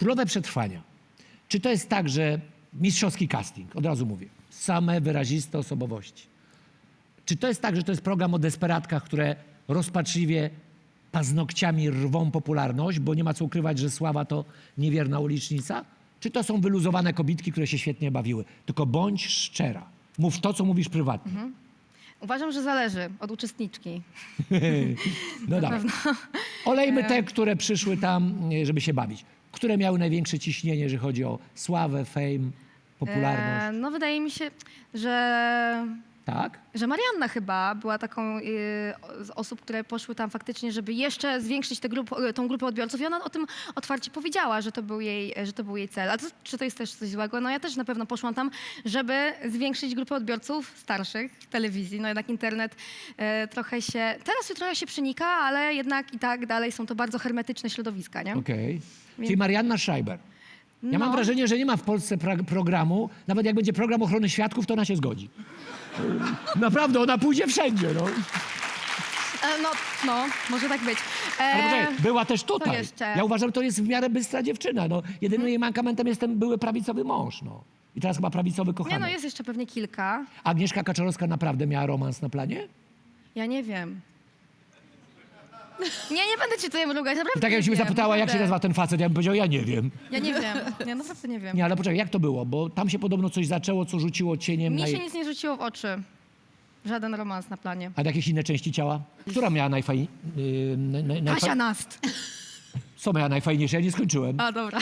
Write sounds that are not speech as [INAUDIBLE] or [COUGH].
Królowe Przetrwania. Czy to jest tak, że mistrzowski casting, od razu mówię, same wyraziste osobowości. Czy to jest tak, że to jest program o desperatkach, które rozpaczliwie paznokciami rwą popularność, bo nie ma co ukrywać, że sława to niewierna ulicznica? Czy to są wyluzowane kobitki, które się świetnie bawiły? Tylko bądź szczera. Mów to, co mówisz prywatnie. Uważam, że zależy od uczestniczki. [LAUGHS] No dawaj. Olejmy te, które przyszły tam, e, żeby się bawić. Które miały największe ciśnienie, jeżeli chodzi o sławę, fame, popularność. E, no wydaje mi się, że, Tak? że Marianna chyba była taką y, z osób, które poszły tam faktycznie, żeby jeszcze zwiększyć tę grup, y, tą grupę odbiorców i ona o tym otwarcie powiedziała, że to był jej, że to był jej cel. A to, czy to jest też coś złego? No ja też na pewno poszłam tam, żeby zwiększyć grupę odbiorców starszych w telewizji. No jednak internet e, trochę się, teraz się trochę się przenika, ale jednak i tak dalej są to bardzo hermetyczne środowiska, nie? Okej. Czyli Marianna Schreiber. Ja mam No. wrażenie, że nie ma w Polsce pra- programu, nawet jak będzie program ochrony świadków, to ona się zgodzi. Naprawdę, ona pójdzie wszędzie, no. E, no, no, może tak być. E, Ale poczekaj, była też tutaj. jeszcze? Ja uważam, że to jest w miarę bystra dziewczyna. No. Jedynym jej mankamentem jest ten były prawicowy mąż, no. I teraz chyba prawicowy nie kochanek. no, jest jeszcze pewnie kilka. Agnieszka Kaczorowska naprawdę miała romans na planie? Ja nie wiem. Nie, nie będę cię tutaj mrugać, naprawdę I tak nie jakbyś mnie wiem, zapytała, jak się naprawdę. nazywa ten facet, ja bym powiedział, ja nie wiem. Ja nie wiem, ja naprawdę nie wiem. Nie, ale poczekaj, jak to było? Bo tam się podobno coś zaczęło, co rzuciło cieniem Mi się jej... nic nie rzuciło w oczy. Żaden romans na planie. A jakieś inne części ciała? Która miała najfajniej... Yy, naj, naj, Kasia Nast. Co miała najfajniejsze? Ja nie skończyłem. A, dobra.